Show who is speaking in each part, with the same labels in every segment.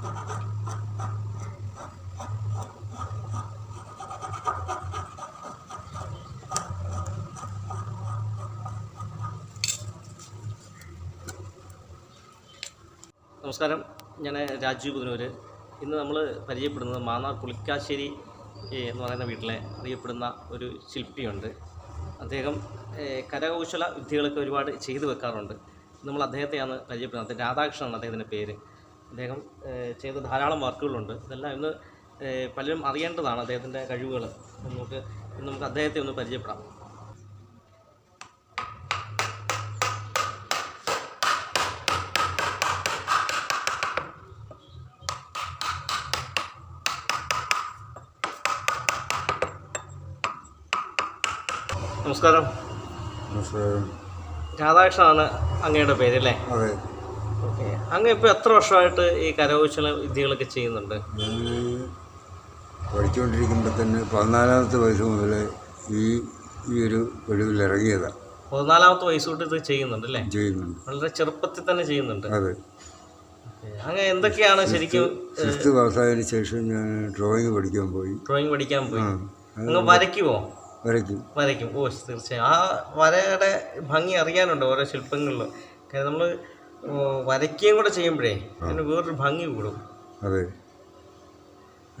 Speaker 1: നമസ്കാരം. ഞാൻ രാജീവ് പുതിനൂര്. ഇന്ന് നമ്മൾ പരിചയപ്പെടുന്നത് മാന്നാർ പുളിക്കാശ്ശേരി എന്ന് പറയുന്ന വീട്ടിലെ അറിയപ്പെടുന്ന ഒരു ശില്പിയുണ്ട്. അദ്ദേഹം കരകൗശല വിദ്യകളൊക്കെ ഒരുപാട് ചെയ്തു വെക്കാറുണ്ട്. നമ്മൾ അദ്ദേഹത്തെയാണ് പരിചയപ്പെടുന്നത്. രാധാകൃഷ്ണനാണ് അദ്ദേഹത്തിന്റെ പേര്. അദ്ദേഹം ചെയ്ത ധാരാളം വർക്കുകളുണ്ട്. ഇതെല്ലാം ഇന്ന് പലരും അറിയേണ്ടതാണ് അദ്ദേഹത്തിന്റെ കഴിവുകൾ നമുക്ക് നമുക്ക് അദ്ദേഹത്തെ ഒന്ന് പരിചയപ്പെടാം. നമസ്കാരം.
Speaker 2: നമസ്കാരം.
Speaker 1: രാധാകൃഷ്ണനാണ് അങ്ങയുടെ പേര് അല്ലേ?
Speaker 2: അതെ.
Speaker 1: അങ്ങ് ഇപ്പോൾ എത്ര വർഷമായിട്ട് ഈ കരകൗശല വിദ്യകളൊക്കെ ചെയ്യുന്നുണ്ട്?
Speaker 2: പഠിച്ചുകൊണ്ടിരിക്കുമ്പോ പഠിച്ചുകൊണ്ടിരിക്കുമ്പോൾ തന്നെ പതിനാലാമത്തെ വയസ്സ് മുതൽ ഈ ഈ ഒരു ഒഴിവിൽ ഇറങ്ങിയതാണ്
Speaker 1: പതിനാലാമത്തെ വയസ്സ് തൊട്ട് ഇത് ചെയ്യുന്നുണ്ട് അല്ലേ?
Speaker 2: ചെയ്യുന്നുണ്ട്.
Speaker 1: വളരെ ചെറുപ്പത്തിൽ തന്നെ ചെയ്യുന്നുണ്ട്.
Speaker 2: അതെ.
Speaker 1: അങ്ങനെ അങ്ങ് എന്തൊക്കെയാണ് ശരിക്കും
Speaker 2: സിക്സ്ത് പാസ്സായതിനു ശേഷം ഞാൻ ഡ്രോയിങ് പഠിക്കാൻ പോയി.
Speaker 1: ഡ്രോയിങ് പഠിക്കാൻ പോയി. അങ്ങ് വരയ്ക്കുമോ
Speaker 2: വരയ്ക്കും.
Speaker 1: വരയ്ക്കും. ഓ തീർച്ചയായും. ആ വരയുടെ ഭംഗി അറിയാനുണ്ട് ഓരോ ശില്പങ്ങളിലും? നമ്മൾ വരയ്ക്കുകയും കൂടെ ചെയ്യുമ്പോഴേ അതിന് വേറൊരു ഭംഗി കൂടും.
Speaker 2: അതെ.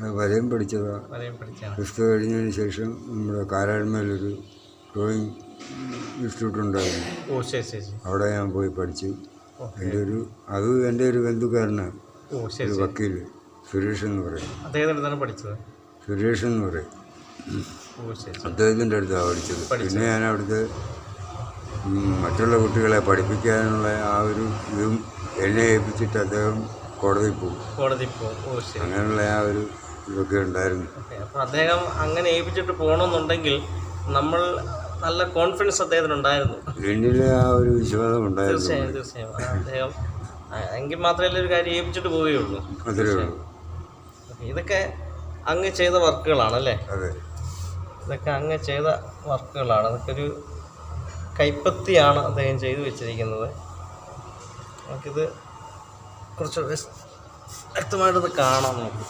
Speaker 2: വരയും പഠിച്ചതാ.
Speaker 1: വരയും
Speaker 2: സിക്സ്ത് കഴിഞ്ഞതിന് ശേഷം നമ്മുടെ കാരാഴ്മയിലൊരു ഡ്രോയിങ് ഇൻസ്റ്റിറ്റ്യൂട്ട് ഉണ്ടായിരുന്നു.
Speaker 1: ഓ ശരി ശരി
Speaker 2: അവിടെ ഞാൻ പോയി പഠിച്ചു. എന്റെ ഒരു അത് എന്റെ ഒരു ബന്ധുക്കാരനാണ്. ഒരു
Speaker 1: ശരി.
Speaker 2: വക്കീൽ സുരേഷ് എന്ന് പറയും.
Speaker 1: അദ്ദേഹത്തിന്റെ പഠിച്ചത്?
Speaker 2: സുരേഷ് എന്ന് പറയും. അദ്ദേഹത്തിന്റെ അടുത്താണ് പഠിച്ചത്. പിന്നെ ഞാൻ അവിടുത്തെ മറ്റുള്ള കുട്ടികളെ പഠിപ്പിക്കാനുള്ള ആ ഒരു ഇതും എന്നെ ഏൽപ്പിച്ചിട്ട് അദ്ദേഹം പോകും.
Speaker 1: കോടതി പോകും.
Speaker 2: അങ്ങനെയുള്ള ആ ഒരു ഇതൊക്കെ ഉണ്ടായിരുന്നു.
Speaker 1: അപ്പോൾ അദ്ദേഹം അങ്ങനെ ഏൽപ്പിച്ചിട്ട് പോകണമെന്നുണ്ടെങ്കിൽ നമ്മൾ നല്ല കോൺഫിഡൻസ് അദ്ദേഹത്തിന് ഉണ്ടായിരുന്നു
Speaker 2: എന്നിലെ ആ ഒരു വിശ്വാസം ഉണ്ടായിരുന്നു.
Speaker 1: തീർച്ചയായും തീർച്ചയായും. അദ്ദേഹം എങ്കിൽ മാത്രമേ ഒരു കാര്യം ഏൽപ്പിച്ചിട്ട് പോവുകയുള്ളൂ?
Speaker 2: അത്രേ ഉള്ളൂ.
Speaker 1: ഇതൊക്കെ അങ്ങ് ചെയ്ത വർക്കുകളാണ് അല്ലേ ഇതൊക്കെ അങ്ങ് ചെയ്ത വർക്കുകളാണ്. അതൊക്കെ ഒരു കൈപ്പത്തിയാണ് അദ്ദേഹം ചെയ്തു വെച്ചിരിക്കുന്നത്. നമുക്കിത് കുറച്ച് വ്യക്തമായിട്ടത് കാണാം നമുക്ക്.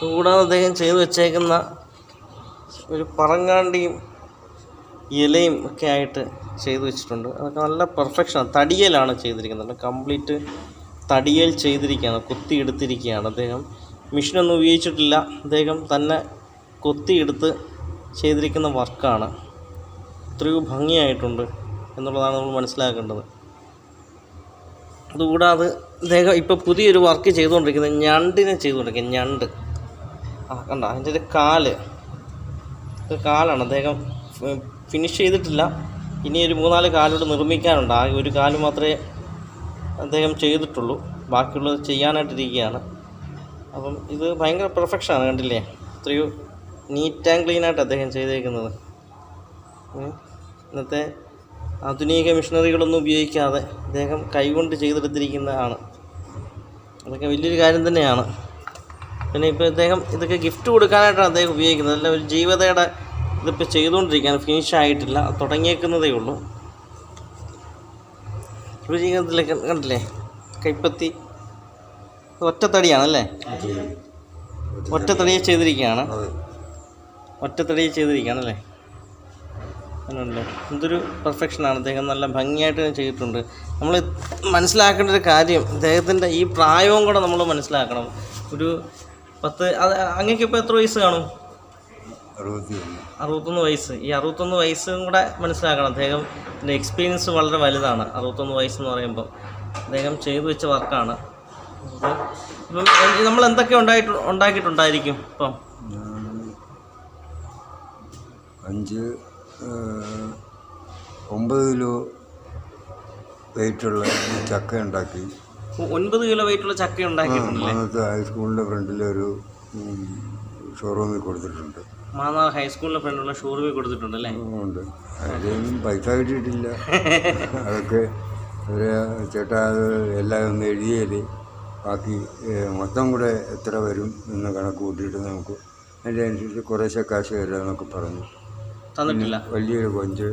Speaker 1: കൂടാതെ അദ്ദേഹം ചെയ്തു വെച്ചേക്കുന്ന ഒരു പറങ്ങാണ്ടിയും ഇലയും ഒക്കെ ആയിട്ട് ചെയ്തു വെച്ചിട്ടുണ്ട്. അതൊക്കെ നല്ല പെർഫെക്ഷനാണ് തടിയലാണ് ചെയ്തിരിക്കുന്നത്. കംപ്ലീറ്റ് തടിയൽ ചെയ്തിരിക്കുകയാണ്. കുത്തിയെടുത്തിരിക്കുകയാണ് അദ്ദേഹം. മെഷീനൊന്നും ഉപയോഗിച്ചിട്ടില്ല. അദ്ദേഹം തന്നെ കൊത്തിയെടുത്ത് ചെയ്തിരിക്കുന്ന വർക്കാണ്. എത്രയോ ഭംഗിയായിട്ടുണ്ട് എന്നുള്ളതാണ് നമ്മൾ മനസ്സിലാക്കേണ്ടത്. അതുകൂടാതെ അദ്ദേഹം ഇപ്പോൾ പുതിയൊരു വർക്ക് ചെയ്തുകൊണ്ടിരിക്കുന്നത് ഞണ്ടിനെ ചെയ്തുകൊണ്ടിരിക്കുന്നത് ഞണ്ട്. ആ കണ്ട? അതിന്റെ ഒരു കാൽ. കാലാണ്. അദ്ദേഹം ഫിനിഷ് ചെയ്തിട്ടില്ല. ഇനി ഒരു മൂന്നാൽ കാലോട് നിർമ്മിക്കാനുണ്ട്. ആ ഒരു കാൽ മാത്രമേ അദ്ദേഹം ചെയ്തിട്ടുള്ളൂ. ബാക്കിയുള്ളത് ചെയ്യാനായിട്ടിരിക്കുകയാണ്. അപ്പം ഇത് ഭയങ്കര പെർഫെക്ഷനാണ് കണ്ടില്ലേ? അത്രയോ നീറ്റ് ആൻഡ് ക്ലീൻ ആയിട്ട് അദ്ദേഹം ചെയ്തേക്കുന്നത്. ഇന്നത്തെ ആധുനിക മിഷനറികളൊന്നും ഉപയോഗിക്കാതെ അദ്ദേഹം കൈകൊണ്ട് ചെയ്തെടുത്തിരിക്കുന്നതാണ് അതൊക്കെ വലിയൊരു കാര്യം തന്നെയാണ്. പിന്നെ ഇപ്പോൾ ഇദ്ദേഹം ഇതൊക്കെ ഗിഫ്റ്റ് കൊടുക്കാനായിട്ടാണ് അദ്ദേഹം ഉപയോഗിക്കുന്നത്. അല്ല ഒരു ജീവിതയുടെ ഇതിപ്പോൾ ചെയ്തുകൊണ്ടിരിക്കുകയാണ്. ഫിനിഷ് ആയിട്ടില്ല. തുടങ്ങിയേക്കുന്നതേ ഉള്ളൂ. രുചികത്തിലേക്ക് കണ്ടില്ലേ കൈപ്പത്തി. ഒറ്റത്തടിയാണല്ലേ ഒറ്റത്തടിയെ ചെയ്തിരിക്കുകയാണ്. ചെയ്തിരിക്കുകയാണ് ചെയ്തിരിക്കുകയാണല്ലേ? അങ്ങനെയല്ലേ എന്തൊരു പെർഫെക്ഷനാണ് അദ്ദേഹം നല്ല ഭംഗിയായിട്ട് ചെയ്തിട്ടുണ്ട്. നമ്മൾ മനസ്സിലാക്കേണ്ട ഒരു കാര്യം അദ്ദേഹത്തിന്റെ ഈ പ്രായവും കൂടെ നമ്മൾ മനസ്സിലാക്കണം. ഒരു പത്ത് അത് അങ്ങേക്ക് ഇപ്പോൾ എത്ര വയസ്സ് കാണും?
Speaker 2: അറുപത്തി
Speaker 1: അറുപത്തൊന്ന് വയസ്സ്. ഈ അറുപത്തൊന്ന് വയസ്സും കൂടെ മനസ്സിലാക്കണം. അദ്ദേഹത്തിന്റെ എക്സ്പീരിയൻസ് വളരെ വലുതാണ്. അറുപത്തൊന്ന് വയസ്സെന്ന് പറയുമ്പോൾ അദ്ദേഹം ചെയ്തു വെച്ച വർക്കാണ്. ഇപ്പം നമ്മൾ എന്തൊക്കെ ഉണ്ടായിട്ട് ഉണ്ടാക്കിയിട്ടുണ്ടായിരിക്കും ഇപ്പം?
Speaker 2: അഞ്ച് ഒമ്പത് കിലോ വെയിറ്റുള്ള ചക്ക ഉണ്ടാക്കി.
Speaker 1: ഒൻപത് കിലോ വെയിറ്റുള്ള ചക്ക ഉണ്ടാക്കിയിട്ടുണ്ടല്ലേ?
Speaker 2: അന്നത്തെ ഹൈസ്കൂളിന്റെ ഫ്രണ്ടിലൊരു ഒരു ഷോറൂമിൽ കൊടുത്തിട്ടുണ്ട്.
Speaker 1: മാന്നാർ ഹൈസ്കൂളിന്റെ ഫ്രണ്ടുള്ള ഷോറൂമിൽ കൊടുത്തിട്ടുണ്ട് അല്ലേ
Speaker 2: ഉണ്ട്. അതിലൊന്നും പൈസ കിട്ടിയിട്ടില്ല. അതൊക്കെ ഒരു ചേട്ടാ അത് എല്ലാം ഒന്ന് എഴുതിയാൽ ബാക്കി മൊത്തം കൂടെ എത്ര വരും എന്ന് കണക്ക് കൂട്ടിയിട്ട് നമുക്ക് അതിന്റെ അനുസരിച്ച് കുറേശ്ശെ കാശ് തരാമെന്നൊക്കെ പറഞ്ഞു.
Speaker 1: തന്നിട്ടില്ല.
Speaker 2: വലിയൊരു കൊഞ്ച്.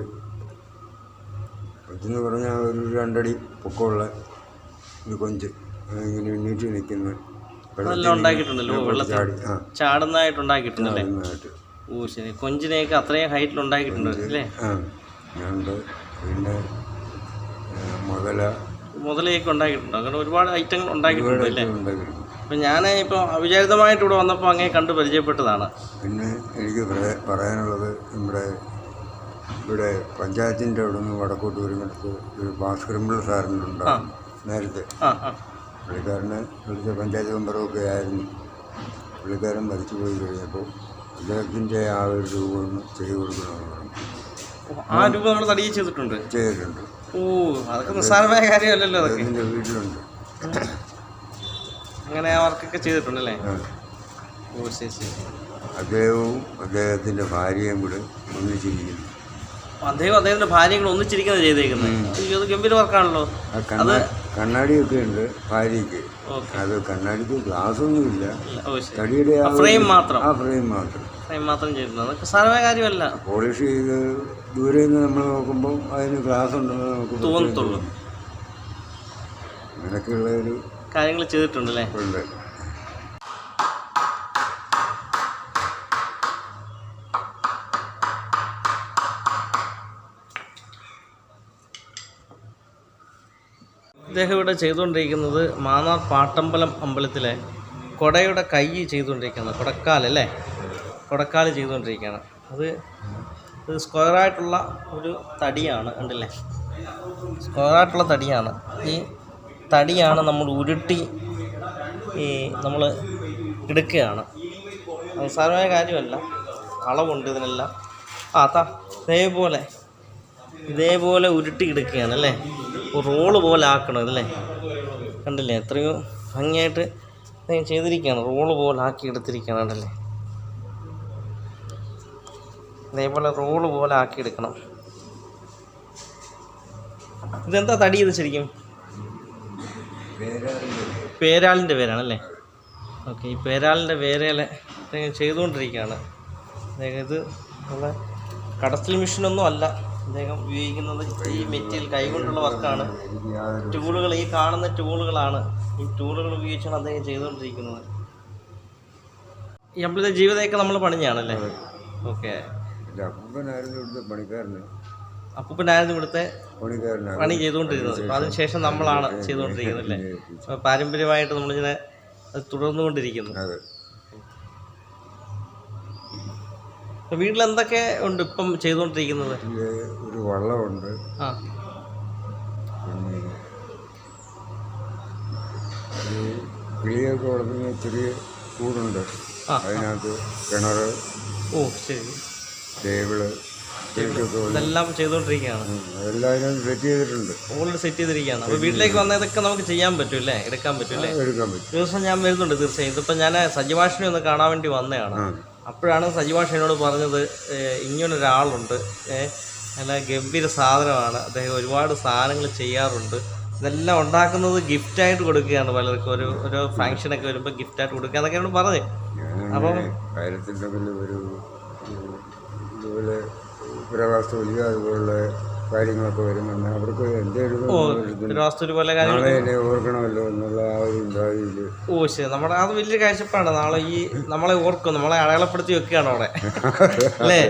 Speaker 2: കൊഞ്ചെന്ന് പറഞ്ഞാൽ ഒരു രണ്ടടി പൊക്കമുള്ള ഒരു കൊഞ്ച്. ഇങ്ങനെ എണ്ണീറ്റ് നിൽക്കുന്ന
Speaker 1: അതെല്ലാം ഉണ്ടാക്കിയിട്ടുണ്ടല്ലോ. വെള്ളത്തിൽ
Speaker 2: ചാടി. ആ.
Speaker 1: ചാടുന്നതായിട്ട് ഉണ്ടാക്കിയിട്ടുണ്ടല്ലേ? ഓ ശരി. കൊഞ്ചിനെയൊക്കെ അത്രയും ഹൈറ്റിൽ ഉണ്ടാക്കിയിട്ടുണ്ട് അല്ലേ?
Speaker 2: ഞണ്ട് പിന്നെ മുതല.
Speaker 1: മുതലേക്ക് ഉണ്ടാക്കിയിട്ടുണ്ടോ. അങ്ങനെ ഒരുപാട് ഐറ്റങ്ങൾ ഉണ്ടാക്കിയിട്ടുണ്ട്. അല്ലേ അപ്പം ഞാൻ ഇപ്പോൾ അവിചാരിതമായിട്ട് ഇവിടെ വന്നപ്പോൾ അങ്ങനെ കണ്ട് പരിചയപ്പെട്ടതാണ്.
Speaker 2: പിന്നെ എനിക്ക് പറയാനുള്ളത് നമ്മുടെ ഇവിടെ പഞ്ചായത്തിന്റെ അവിടെ നിന്ന് വടക്കോട്ട് വരുന്നിടത്ത് ഒരു ഭാസ്കരമ്പിള്ള സാറിനുണ്ടാകും നേരത്തെ. പുള്ളിക്കാരന് ഇവിടുത്തെ പഞ്ചായത്ത് മെമ്പറൊക്കെ ആയിരുന്നു. പുള്ളിക്കാരൻ മരിച്ചു പോയി കഴിഞ്ഞപ്പോൾ അദ്ദേഹത്തിന്റെ ആ ഒരു രൂപ ഒന്ന് ചെയ്തു കൊടുക്കണമെന്ന് പറഞ്ഞു.
Speaker 1: ആ രൂപ നമ്മൾ തടിയെ ചെയ്തിട്ടുണ്ട്?
Speaker 2: ചെയ്തിട്ടുണ്ട്.
Speaker 1: ഓ അതൊക്കെ നിസ്സാരമായ കാര്യമല്ലല്ലോ അതൊക്കെ.
Speaker 2: അദ്ദേഹത്തിന്റെ വീട്ടിലുണ്ട്.
Speaker 1: അങ്ങനെ വർക്കൊക്കെ ചെയ്തിട്ടുണ്ടല്ലേ. ഓ ശരി ശരി.
Speaker 2: അദ്ദേഹവും അദ്ദേഹത്തിന്റെ ഭാര്യയും കൂടെ ഒന്നിച്ചിരിക്കുന്നു.
Speaker 1: അദ്ദേഹം അദ്ദേഹത്തിന്റെ കൂടെ ഒന്നിച്ചിരിക്കുന്നത് ചെയ്തേക്കുന്നത്. അത് ഗംഭീര വർക്കാണല്ലോ.
Speaker 2: അത് കണ്ണാടിയൊക്കെ ഉണ്ട് ഭാര്യയ്ക്ക്. അത് കണ്ണാടിക്ക് ഗ്ലാസ് ഒന്നുമില്ല തടിയുടെ
Speaker 1: ഫ്രെയിം മാത്രം.
Speaker 2: ആ ഫ്രെയിം മാത്രം.
Speaker 1: ഫ്രെയിം മാത്രം ചെയ്തിട്ടുണ്ട് അതൊക്കെ സാരമായ കാര്യമല്ല.
Speaker 2: പോളിഷ് ചെയ്ത് ദൂരെ നിന്ന് നമ്മൾ നോക്കുമ്പോൾ അതിന് ഗ്ലാസ് ഉണ്ടെന്ന് നമുക്ക്
Speaker 1: തോന്നത്തുള്ളൂ.
Speaker 2: തോന്നും. അങ്ങനെയൊക്കെയുള്ള ഒരു
Speaker 1: കാര്യങ്ങൾ ചെയ്തിട്ടുണ്ടല്ലേ
Speaker 2: ഉണ്ട്.
Speaker 1: ഇദ്ദേഹം ഇവിടെ ചെയ്തുകൊണ്ടിരിക്കുന്നത് മാന്നാർ പാട്ടമ്പലം അമ്പലത്തിലെ കൊടയുടെ കൈ ചെയ്തുകൊണ്ടിരിക്കുന്നത് കൊടക്കാൽ അല്ലേ? കൊടക്കാൽ ചെയ്തുകൊണ്ടിരിക്കുകയാണ്. അത് ഇത് സ്ക്വയറായിട്ടുള്ള ഒരു തടിയാണ് ഉണ്ടല്ലേ സ്ക്വയറായിട്ടുള്ള തടിയാണ്. ഈ തടിയാണ് നമ്മൾ ഉരുട്ടി ഈ നമ്മൾ എടുക്കുകയാണ്. നിസ്സാരമായ കാര്യമല്ല അളവുണ്ട് ഇതിനെല്ലാം. ആ താ ഇതേപോലെ ഇതേപോലെ ഉരുട്ടി എടുക്കുകയാണ് അല്ലേ? റോൾ പോലെ ആക്കണം ഇതല്ലേ കണ്ടില്ലേ? എത്രയോ ഭംഗിയായിട്ട് ചെയ്തിരിക്കുകയാണ് റോൾ പോലെ ആക്കി എടുത്തിരിക്കുകയാണ് കണ്ടല്ലേ? ഇതേപോലെ റോൾ പോലെ ആക്കി എടുക്കണം. ഇതെന്താ തടി ഇത് ശരിക്കും? പേരാളിന്റെ പേരാണല്ലേ ഓക്കെ ഈ പേരാളിന്റെ വേരയിലെ അദ്ദേഹം ചെയ്തുകൊണ്ടിരിക്കുകയാണ്. അദ്ദേഹം ഇത് നമ്മളെ കടത്തിൽ മെഷീനൊന്നും അല്ല. അദ്ദേഹം ഉപയോഗിക്കുന്നത് ഈ മെറ്റീരിയൽ കൈകൊണ്ടുള്ള വർക്കാണ്. ടൂളുകൾ ഈ കാണുന്ന ടൂളുകളാണ്. ഈ ടൂളുകൾ ഉപയോഗിച്ചാണ് അദ്ദേഹം ചെയ്തുകൊണ്ടിരിക്കുന്നത്. ഈ നമ്മളിത് ജീവിതമൊക്കെ നമ്മൾ പണിഞ്ഞാണല്ലേ? ഓക്കെ.
Speaker 2: പണിക്കാരന്.
Speaker 1: അപ്പൂപ്പനായിരുന്നു ഇവിടുത്തെ പണി ചെയ്തുകൊണ്ടിരുന്നത്. അപ്പം അതിനുശേഷം നമ്മളാണ് ചെയ്തുകൊണ്ടിരിക്കുന്നത് അല്ലേ? പാരമ്പര്യമായിട്ട് നമ്മളിങ്ങനെ അത് തുടർന്നുകൊണ്ടിരിക്കുന്നു. വീട്ടിൽ എന്തൊക്കെ ഉണ്ട് ഇപ്പം ചെയ്തുകൊണ്ടിരിക്കുന്നത്?
Speaker 2: ഒരു വള്ളമുണ്ട്.
Speaker 1: ആ.
Speaker 2: കിളിയൊക്കെ വളർത്തുന്ന ചെറിയ കൂടുണ്ട്. അതിനകത്ത് കിണർ
Speaker 1: ഓ ശരി.
Speaker 2: ടേബിൾ.
Speaker 1: ഇതെല്ലാം ചെയ്തുകൊണ്ടിരിക്കുകയാണ്.
Speaker 2: എല്ലാവരും സെറ്റ് ചെയ്തിട്ടുണ്ട്.
Speaker 1: ഓൾറെഡി സെറ്റ് ചെയ്തിരിക്കുകയാണ്. അപ്പോൾ വീട്ടിലേക്ക് വന്നാൽ ഇതൊക്കെ നമുക്ക് ചെയ്യാൻ പറ്റും അല്ലേ? എടുക്കാൻ പറ്റും അല്ലേ?
Speaker 2: എടുക്കാൻ പറ്റും.
Speaker 1: ദിവസം ഞാൻ വരുന്നുണ്ട് തീർച്ചയായും. ഇതിപ്പോൾ ഞാൻ സജീവാഷിനെ ഒന്ന് കാണാൻ വേണ്ടി വന്നതാണ്. അപ്പോഴാണ് സജീവാഷ് എന്നോട് പറഞ്ഞത് ഇങ്ങനെ ഇങ്ങനൊരാളുണ്ട്. നല്ല ഗംഭീര സാധനമാണ്. അദ്ദേഹം ഒരുപാട് സാധനങ്ങൾ ചെയ്യാറുണ്ട്. ഇതെല്ലാം ഉണ്ടാക്കുന്നത് ഗിഫ്റ്റായിട്ട് കൊടുക്കുകയാണ് പലർക്കും. ഒരു ഒരു ഫംഗ്ഷനൊക്കെ വരുമ്പോൾ ഗിഫ്റ്റായിട്ട് കൊടുക്കുക എന്നൊക്കെ എന്നോട് പറഞ്ഞു.
Speaker 2: ഞാനങ്ങനെ ഇതുപോലെ പുരാവസ്തുവില്ല അതുപോലുള്ള കാര്യങ്ങളൊക്കെ വരുന്നുണ്ട്. അവർക്ക് എന്തെങ്കിലും ഓർക്കണമല്ലോ എന്നുള്ള ആ ഒരു ഇതായില്ല
Speaker 1: ഓ ശരി. നമ്മുടെ അത് വലിയ കാഴ്ചപ്പാടാണ്. നാളെ ഈ നമ്മളെ ഓർക്കും നമ്മളെ അടയാളപ്പെടുത്തി വെക്കുകയാണ് അവിടെ. അല്ലേ?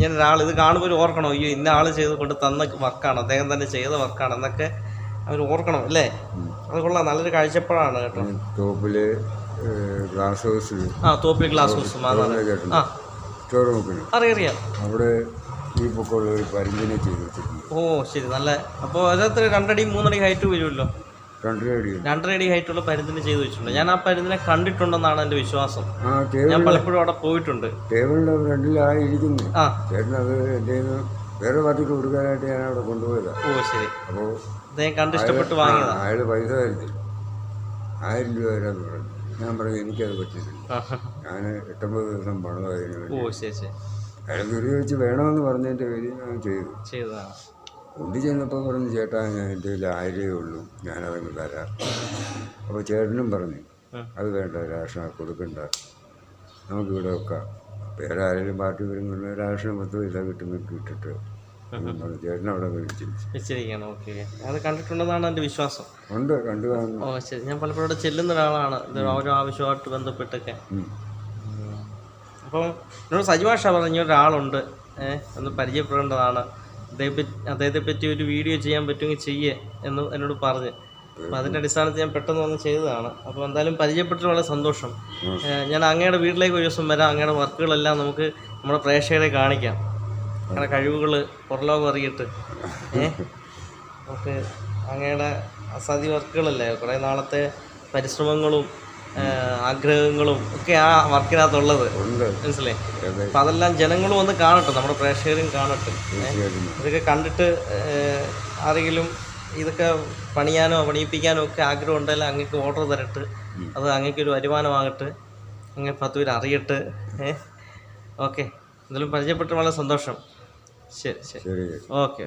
Speaker 1: ഞാൻ ഒരാൾ ഇത് കാണുമ്പോൾ ഓർക്കണം അയ്യോ ഇന്ന ആൾ ചെയ്ത് കൊണ്ട് തന്ന വർക്കാണ് അദ്ദേഹം തന്നെ ചെയ്ത വർക്കാണ് എന്നൊക്കെ അവർ ഓർക്കണം അല്ലേ? അത് കൊള്ളാം. നല്ലൊരു കാഴ്ചപ്പാടാണ് കേട്ടോ.
Speaker 2: ഗ്ലാസ് ഹൗസ്
Speaker 1: ആ തോപ്പിൽ ഗ്ലാസ് ഹൗസ്. ആ.
Speaker 2: റൂമിൽ
Speaker 1: അറിയറിയാം.
Speaker 2: അവിടെ ഈ പൊക്കമുള്ള ഒരു പരിന്തിനെ ചെയ്ത് വെച്ചിട്ടുണ്ട്.
Speaker 1: ഓ ശരി നല്ല. അപ്പോൾ അതിനകത്ത് രണ്ടടി മൂന്നടി ഹൈറ്റ് വരുമല്ലോ?
Speaker 2: രണ്ടര അടി
Speaker 1: രണ്ടര അടി ഹൈറ്റുള്ള പരുന്തിനെ ചെയ്ത് വെച്ചിട്ടുണ്ട്. ഞാൻ ആ പരുന്തിനെ കണ്ടിട്ടുണ്ടെന്നാണ് എന്റെ വിശ്വാസം.
Speaker 2: ആ
Speaker 1: ഞാൻ
Speaker 2: ടേബിൾ
Speaker 1: പലപ്പോഴും അവിടെ പോയിട്ടുണ്ട്.
Speaker 2: ടേബിളിന്റെ ഫ്രണ്ടിലായിരിക്കുന്നു
Speaker 1: ആ.
Speaker 2: ചേട്ടൻ അത് എന്റെ വേറെ പാർട്ടിക്ക് കൊടുക്കാനായിട്ട് ഞാൻ അവിടെ കൊണ്ടുപോയതാണ്
Speaker 1: ഓ ശരി.
Speaker 2: അപ്പോൾ
Speaker 1: ഞാൻ കണ്ട് ഇഷ്ടപ്പെട്ട് വാങ്ങിയതാണ്
Speaker 2: അയാൾ പൈസ തരുന്നില്ല ആയിരം രൂപ തരാന്ന് പറഞ്ഞു. ഞാൻ പറഞ്ഞു എനിക്കത്
Speaker 1: പറ്റിയിട്ടില്ല
Speaker 2: ഞാൻ എട്ടൊമ്പത് ദിവസം പണം അതിന് വേണ്ടി.
Speaker 1: ഓ ശരി ശരി.
Speaker 2: അയാൾ ദുരി വെച്ച് വേണമെന്ന് പറഞ്ഞതിന്റെ പേര് ഞാൻ ചെയ്തു.
Speaker 1: ചെയ്തതാണ്
Speaker 2: കൊണ്ടു ചെന്നപ്പോൾ പറഞ്ഞു ചേട്ടാ ഞാൻ എന്റെ കയ്യിൽ ആയിരേ ഉള്ളൂ. ഞാനതങ്ങ് തരാം. അപ്പോൾ ചേട്ടനും പറഞ്ഞു അത് വേണ്ട രാഷൻ കൊടുക്കണ്ട. നമുക്കിവിടെ വെക്കാം. വേറെ ആരെങ്കിലും പാർട്ടി വരുമ്പോൾ രാഷൻ പത്ത് പൈസ കിട്ടുന്ന ഇട്ടിട്ട് ചേട്ടൻ അവിടെ മേടിച്ചു
Speaker 1: വെച്ചിരിക്കുകയാണ് ഓക്കെ അത് കണ്ടിട്ടുണ്ടെന്നാണ് എന്റെ വിശ്വാസം.
Speaker 2: ഉണ്ട് കണ്ടു
Speaker 1: ഓ ശരി. ഞാൻ പലപ്പോഴും ചെല്ലുന്ന ഒരാളാണ്. ഇത് ഓരോ ആവശ്യമായിട്ട് ബന്ധപ്പെട്ടൊക്കെ. അപ്പം എന്നോട് സജിമാഷ പറഞ്ഞ ഒരാളുണ്ട്. ഏഹ് ഒന്ന് പരിചയപ്പെടേണ്ടതാണ്. അദ്ദേഹത്തെ അദ്ദേഹത്തെ പറ്റി ഒരു വീഡിയോ ചെയ്യാൻ പറ്റുമെങ്കിൽ ചെയ്യേ എന്ന് എന്നോട് പറഞ്ഞ്. അപ്പോൾ അതിന്റെ അടിസ്ഥാനത്തിൽ ഞാൻ പെട്ടെന്ന് വന്ന് ചെയ്തതാണ്. അപ്പോൾ എന്തായാലും പരിചയപ്പെട്ടിട്ട് വളരെ സന്തോഷം. ഞാൻ അങ്ങയുടെ വീട്ടിലേക്ക് ഒരു ദിവസം വരാം. അങ്ങയുടെ വർക്കുകളെല്ലാം നമുക്ക് നമ്മുടെ പ്രേക്ഷകരെ കാണിക്കാം. അങ്ങയുടെ കഴിവുകൾ പുറലോകം അറിയിട്ട്. ഏഹ് നമുക്ക് അങ്ങയുടെ അസാധ്യ വർക്കുകളല്ലേ? കുറേ നാളത്തെ പരിശ്രമങ്ങളും ആഗ്രഹങ്ങളും ഒക്കെ ആ വർക്കിനകത്തുള്ളത്. മനസ്സിലേ
Speaker 2: അപ്പൊ
Speaker 1: അപ്പം അതെല്ലാം ജനങ്ങളും ഒന്ന് കാണട്ടെ നമ്മുടെ പ്രേക്ഷകരും കാണട്ടെ. ഇതൊക്കെ കണ്ടിട്ട് ആരെങ്കിലും ഇതൊക്കെ പണിയാനോ പണിയിപ്പിക്കാനോ ഒക്കെ ആഗ്രഹം ഉണ്ടെങ്കിൽ അങ്ങക്ക് ഓർഡർ തരട്ട്. അത് അങ്ങക്ക് ഒരു വരുമാനമാകട്ടെ. അങ്ങനെ പത്ത് പേര് അറിയട്ട്. ഏഹ് ഓക്കെ. എന്തായാലും പരിചയപ്പെട്ട് വളരെ സന്തോഷം. ശരി ശരി.
Speaker 2: ശരി
Speaker 1: ഓക്കെ.